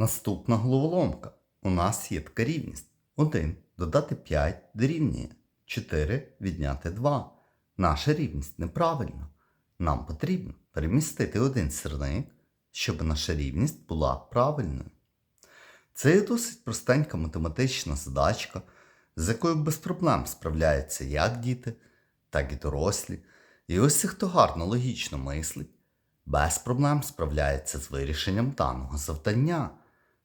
Наступна головоломка. У нас є така рівність. 1 додати 5 дорівнює 4 відняти 2. Наша рівність неправильна. Нам потрібно перемістити один сірник, щоб наша рівність була правильною. Це є досить простенька математична задачка, з якою без проблем справляються як діти, так і дорослі. І ось хто гарно логічно мислить, без проблем справляється з вирішенням даного завдання.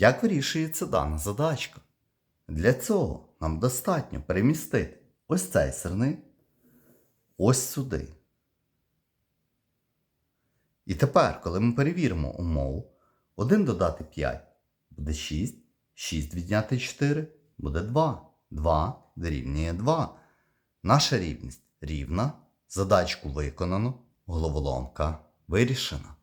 Як вирішується дана задачка? Для цього нам достатньо перемістити ось цей сирник ось сюди. І тепер, коли ми перевіримо умову, 1 додати 5 буде 6, 6 відняти 4 буде 2. 2 дорівнює 2. Наша рівність рівна, задачку виконано, головоломка вирішена.